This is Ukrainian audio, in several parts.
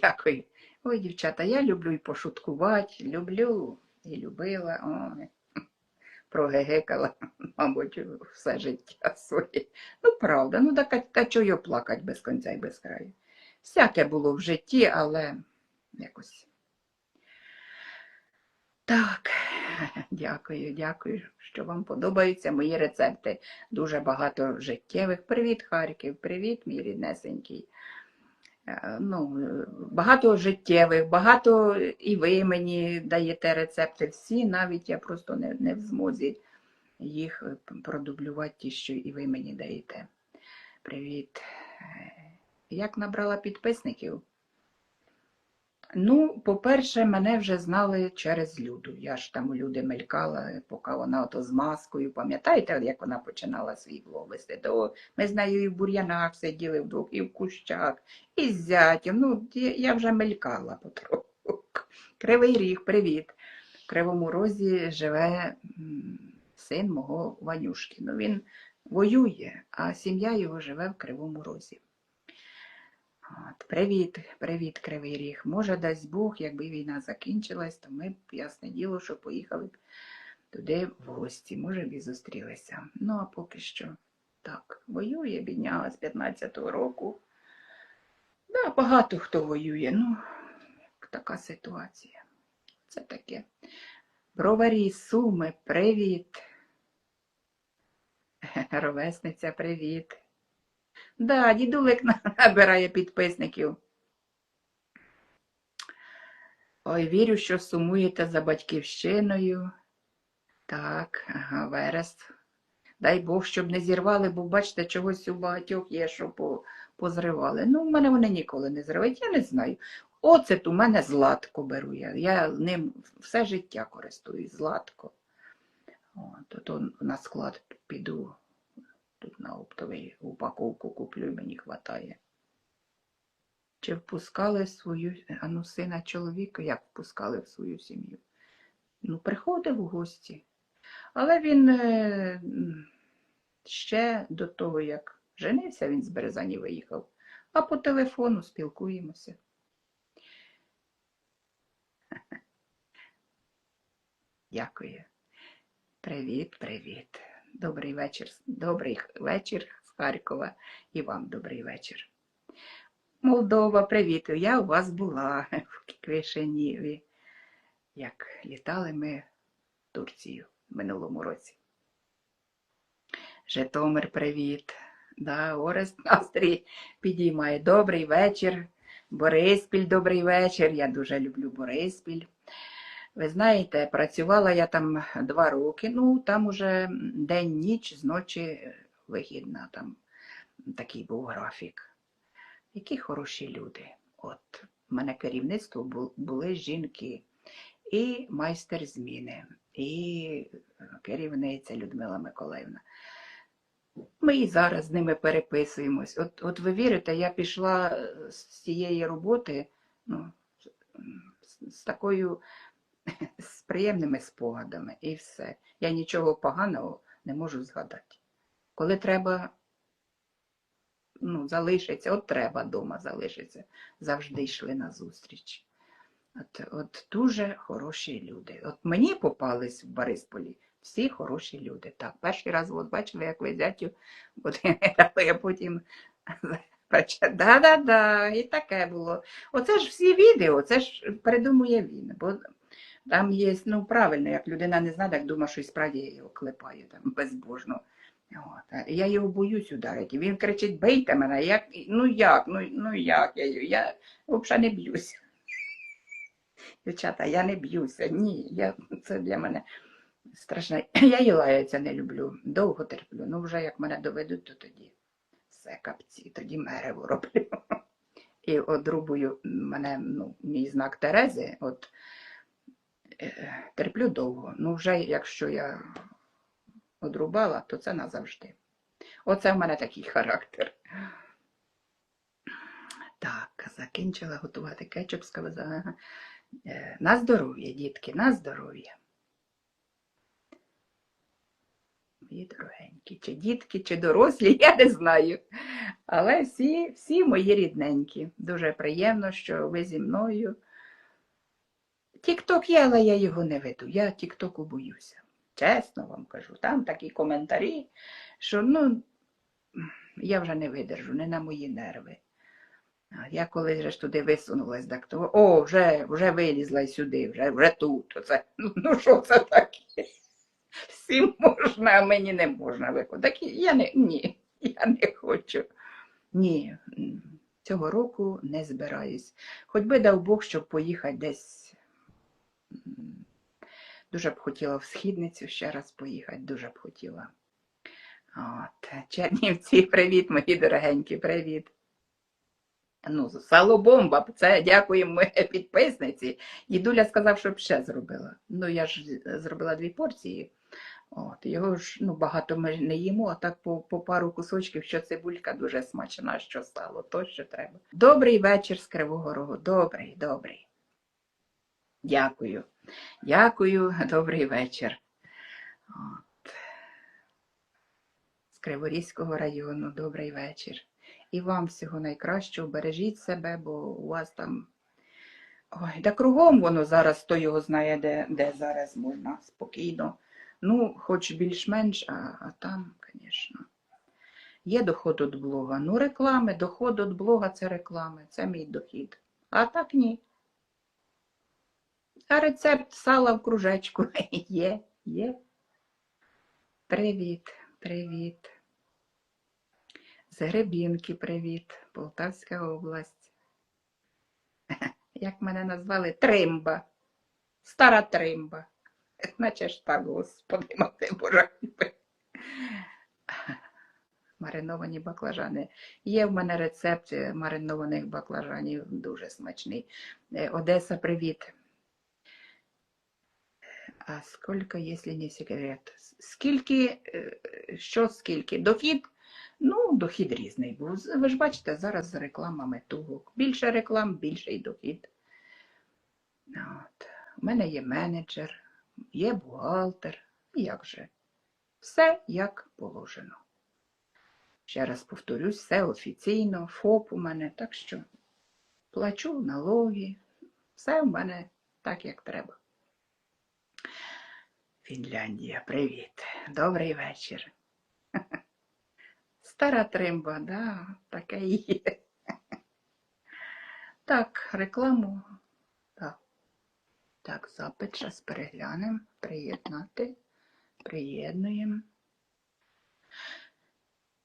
Дякую. Ой, дівчата, я люблю і пошуткувати, люблю і любила. Ой, прогегекала, мабуть, все життя своє. Ну, правда, ну так та чого його плакать без кінця і без краю. Всяке було в житті, але якось. Так, дякую, дякую, що вам подобаються мої рецепти. Дуже багато життєвих. Привіт, Харків, привіт, мій ріднесенький. Е, Ну, е, багато життєвих, багато і ви мені даєте рецепти. Всі, навіть я просто не, не в змозі їх е, продублювати, ті, що і ви мені даєте. Привіт. Як набрала підписників? Ну, по-перше, мене вже знали через Люду. Я ж там у люди мелькала, поки вона ото з маскою. Пам'ятаєте, як вона починала свій блог вести? То ми з нею і в бур'янах сиділи вдвох, і в кущах, і з зятям. Ну, я вже мелькала потроху. Кривий ріг, привіт. В Кривому Розі живе син мого Ванюшки. Ну, він воює, а сім'я його живе в Кривому Розі. Привіт, привіт, Кривий Ріг. Може, дасть Бог, якби війна закінчилась, то ми б, ясне діло, що поїхали б туди в гості. Може б і зустрілися. Ну, а поки що так, воює бідняга з 15-го року. Да, багато хто воює. Ну, така ситуація. Це таке. Броварі, Суми, привіт. Ровесниця, привіт. Да, дідулик набирає підписників. Ой, вірю, що сумуєте за батьківщиною. Так, ага, верес. Дай Бог, щоб не зірвали, бо бачите, чогось у багатьох є, що по, позривали. Ну, в мене вони ніколи не зривають, я не знаю. Оцет у мене златко беру я. Я ним все життя користуюсь златко. От, то на склад піду, тут на оптовий упаковку куплю і мені хватає. Чи впускали свою а ну, сина чоловіка, як впускали в свою сім'ю? Ну, приходив у гості. Але він е, ще до того, як женився, він з Березані виїхав, а по телефону спілкуємося. Дякую. Привіт, привіт. Добрий вечір. Добрий вечір з Харкова і вам добрий вечір. Молдова, привіт. Я у вас була в Кишинєві. Як літали ми в Турцію в минулому році. Житомир, привіт. Да, Орест настрій підіймає. Добрий вечір. Бориспіль, добрий вечір. Я дуже люблю Бориспіль. Ви знаєте, працювала я там два роки, ну там уже день-ніч, зночі вихідна, там такий був графік. Які хороші люди. От, в мене керівництво були жінки, і майстер зміни, і керівниця Людмила Миколаївна. Ми і зараз з ними переписуємось. От, от ви вірите, я пішла е, з цієї роботи ну, з, з такою з приємними спогадами і все. Я нічого поганого не можу згадати. Коли треба ну, залишиться, от треба вдома залишиться, завжди йшли на зустріч. От, от дуже хороші люди. От мені попались в Борисполі всі хороші люди. Так, перший раз от бачили, як ви зятю, я потім. Да-да-да, і таке було. Оце ж всі відео, це ж придумує він. Бо там є, ну правильно, як людина не знає, як думає, що і справді я його клепаю там безбожно. От. Я його боюсь ударити. Він кричить, бийте мене, як, ну як, ну, ну як я, я взагалі не б'юся. Дівчата, я не б'юся. Ні, я, це для мене страшно. Я і лаятися не люблю, довго терплю. Ну вже як мене доведуть, то тоді все капці, тоді мерево роблю. І одрубую мене, ну, мій знак Терези, от терплю довго. Ну, вже якщо я одрубала, то це назавжди. Оце в мене такий характер. Так, закінчила готувати кетчуп, сказала. Е, На здоров'я, дітки, на здоров'я. мої дорогенькі, чи дітки, чи дорослі, я не знаю. Але всі, всі мої рідненькі. Дуже приємно, що ви зі мною. Тік-ток є, але я його не веду. Я тік-току боюся. Чесно вам кажу. Там такі коментарі, що ну, я вже не видержу, не на мої нерви. Я коли ж туди висунулась, так то о, вже, вже вилізла й сюди, вже, вже тут. Оце. Ну, ну що це таке? Всім можна, а мені не можна виходити. Так я не, ні, я не хочу. Ні, цього року не збираюсь. Хоч би дав Бог, щоб поїхати десь. Дуже б хотіла в східницю ще раз поїхати, дуже б хотіла. От, Чернівці, привіт, мої дорогенькі, привіт. Ну, сало бомба, це дякуємо підписниці. Дідуля сказав, щоб ще зробила. Ну, я ж зробила дві порції. От, його ж ну, багато ми не їмо, а так по, по пару кусочків, що цибулька дуже смачна, що сало, то що треба. Добрий вечір з Кривого Рогу. Добрий, добрий. Дякую. Дякую, добрий вечір. От. З Криворізького району, добрий вечір. І вам всього найкращого, бережіть себе, бо у вас там. Ой, да кругом воно зараз, хто його знає, де, де зараз можна спокійно. Ну, хоч більш-менш, а, а там, звісно. Є доход від блога. Ну, реклами, доход від блога це реклами, це мій дохід. А так ні. А рецепт сала в кружечку є, є. Привіт, привіт. З Гребінки привіт, Полтавська область. Як мене назвали? Тримба. Стара тримба. Наче ж так, господи, мати Боже. Мариновані баклажани. Є в мене рецепт е, маринованих баклажанів, дуже смачний. Е, Одеса, привіт. А скільки, якщо не секрет? Скільки, що скільки? Дохід? Ну, дохід різний був. Ви ж бачите, зараз з рекламами туго. Більше реклам, більший дохід. От. У мене є менеджер, є бухгалтер. Як же? Все як положено. Ще раз повторюсь, все офіційно, ФОП у мене, так що плачу налоги, все в мене так, як треба. Фінляндія, привіт. Добрий вечір. Стара тримба, да, таке є. Так, рекламу. Так, так запит зараз переглянемо. Приєднати. Приєднуємо.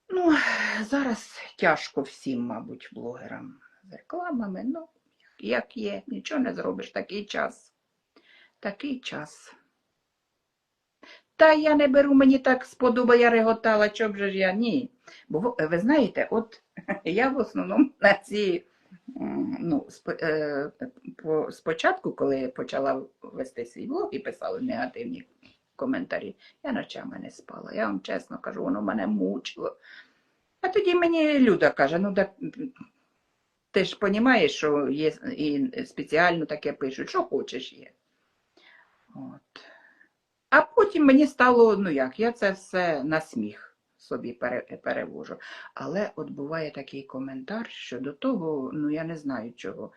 Ну, зараз тяжко всім, мабуть, блогерам з рекламами. Ну, як є, нічого не зробиш, такий час. Такий час. Та я не беру, мені так сподобає, я реготала, чоб же ж я ні. Бо ви- ви знаєте, от я в основному на ці, ну, е, по- спочатку, коли почала вести свій блог і писали негативні коментарі, я ночами не спала. Я вам чесно кажу, воно мене мучило. А тоді мені Люда каже, ну так ти ж розумієш, що є і спеціально таке пишуть, що хочеш є. От. А потім мені стало, ну як, я це все на сміх собі перевожу. Але от буває такий коментар, що до того, ну я не знаю чого,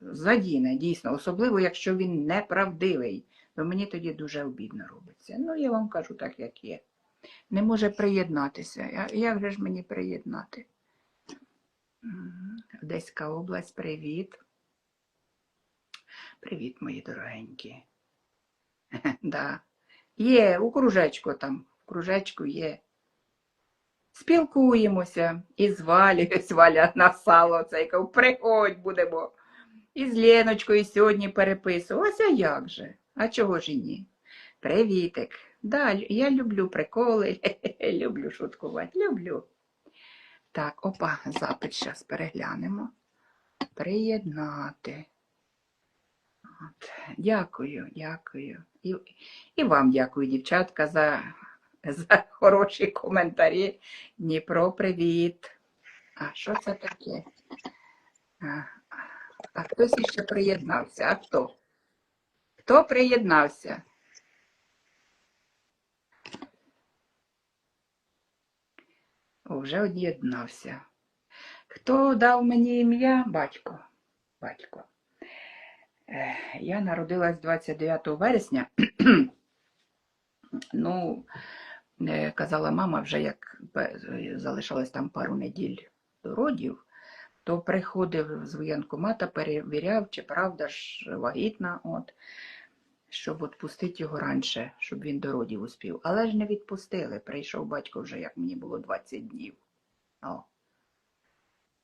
задіне, дійсно, особливо, якщо він неправдивий, то мені тоді дуже обідно робиться. Ну, я вам кажу так, як є. Не може приєднатися. Як же ж мені приєднати? Одеська область, привіт. Привіт, мої дорогенькі. Да. Є, у кружечку там, в кружечку є. Спілкуємося і з Валя на сало цей кав, приходь будемо. І з Леночкою сьогодні переписую. Ось а як же? А чого ж і ні? Привітик. Да, я люблю приколи, люблю шуткувати, люблю. Так, опа, запит зараз переглянемо. Приєднати. От. Дякую, дякую. І, і вам дякую, дівчатка, за, за хороші коментарі. Дніпро, привіт. А що це таке? А, а хтось іще приєднався. А хто? Хто приєднався? вже од'єднався. Хто дав мені ім'я? Батько. Батько. Я народилась 29 вересня. ну, е, казала мама, вже як залишалось там пару неділь до родів, то приходив з воєнкомата, перевіряв, чи правда ж вагітна, от, щоб відпустити його раніше, щоб він до родів успів. Але ж не відпустили. Прийшов батько вже, як мені було 20 днів. О.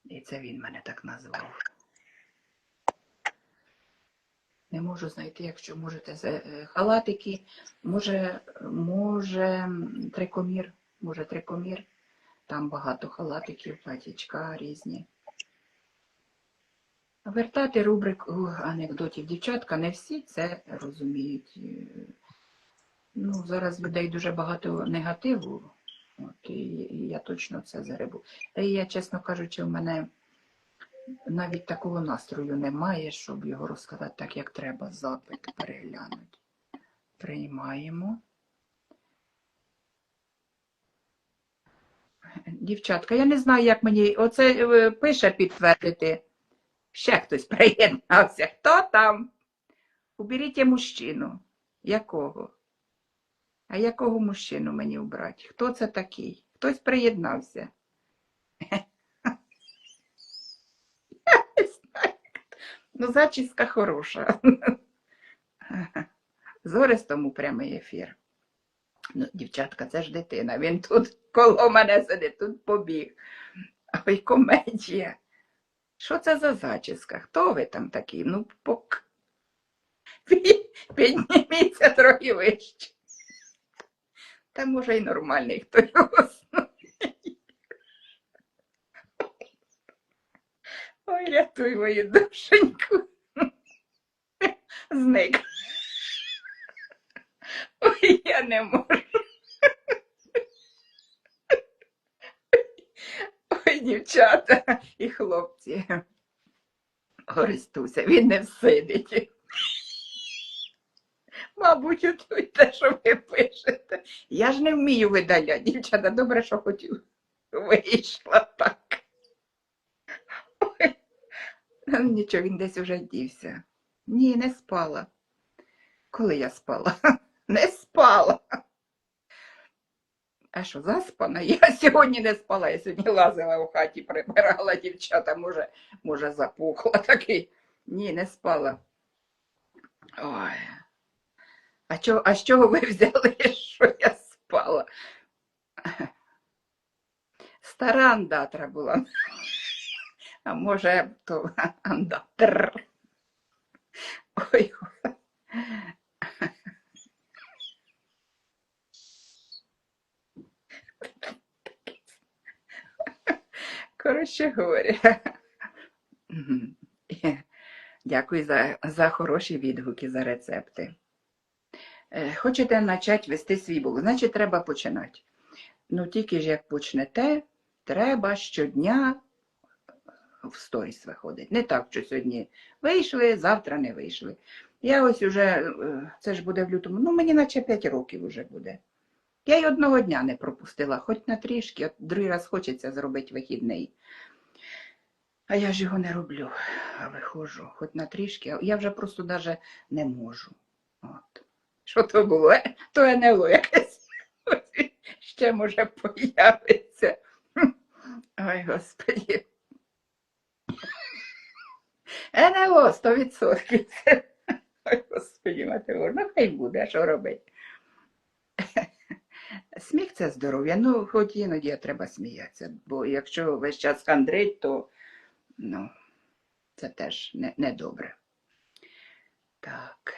І це він мене так назвав. Не можу знайти, якщо можете е, халатики. Може, може трикомір, може трикомір. Там багато халатиків, платічка різні. Вертати рубрику анекдотів. Дівчатка, не всі це розуміють. Е, Ну, зараз людей дуже багато негативу. От, і, я точно це зарибу. Та я, чесно кажучи, в мене навіть такого настрою немає, щоб його розказати так, як треба, запит переглянути. Приймаємо. Дівчатка, я не знаю, як мені. Оце е, пише підтвердити. Ще хтось приєднався. Хто там? Уберіть мужчину. Якого? А якого мужчину мені обрати? Хто це такий? Хтось приєднався. Я не знаю. Ну, зачіска хороша. Зорис тому прямий ефір. Ну, дівчатка, це ж дитина. Він тут коло мене сидить, тут побіг. Ой, комедія. Що це за зачіска? Хто ви там такі? Ну, пок... Підніміться трохи вище. Та може й нормальний, хто його знає. Ой, рятуй мою душеньку. Зник. Ой, я не можу. Ой, дівчата і хлопці. Користуйся, він не всидить. Мабуть, отут те, що ви пишете. Я ж не вмію видаляти, дівчата, добре, що хоч вийшла так. Ой. Нічого, він десь уже дівся. Ні, не спала. Коли я спала? Не спала. А що, заспана? Я сьогодні не спала, я сьогодні лазила у хаті, прибирала дівчата, може, може, запухла такий. Ні, не спала. Ой. А, чого, а з чого ви взяли, що я спала? Стара андатра була. А може, то андатр. Ой. Коротше говоря. Дякую за, за хороші відгуки, за рецепти. Е, Хочете почати вести свій блог, значить треба починати. Ну тільки ж як почнете, треба щодня в сторіс виходить. Не так, що сьогодні вийшли, завтра не вийшли. Я ось уже, е, це ж буде в лютому, ну мені наче 5 років вже буде. Я й одного дня не пропустила, хоч на трішки, от другий раз хочеться зробити вихідний. А я ж його не роблю, а виходжу, хоч на трішки, я вже просто навіть не можу. От. Що то було? Е, То НЛО якесь. Ще може появиться. Ой, господі. НЛО 100%. Це- Ой, господі, Матеор, ну хай буде, що робити. Сміх це здоров'я. Ну, хоч іноді треба сміятися, бо якщо весь час хандрить, то ну, це теж не, не добре. Так.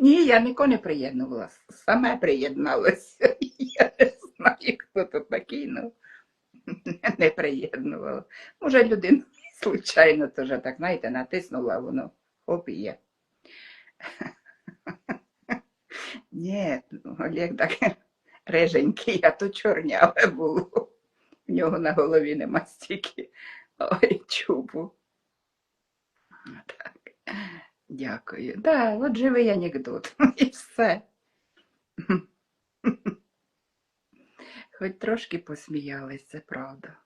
Ні, я нікого не приєднувала. Саме приєдналася. Я не знаю, хто тут такий, ну не приєднувала. Може, людина случайно теж так, знаєте, натиснула, воно хоп і є. Ні, Олег так реженький, а то чорняве було. В нього на голові нема стільки. Ой, чубу. Так. Дякую. Да, от живий анекдот. І все. Хоч трошки посміялись, це правда.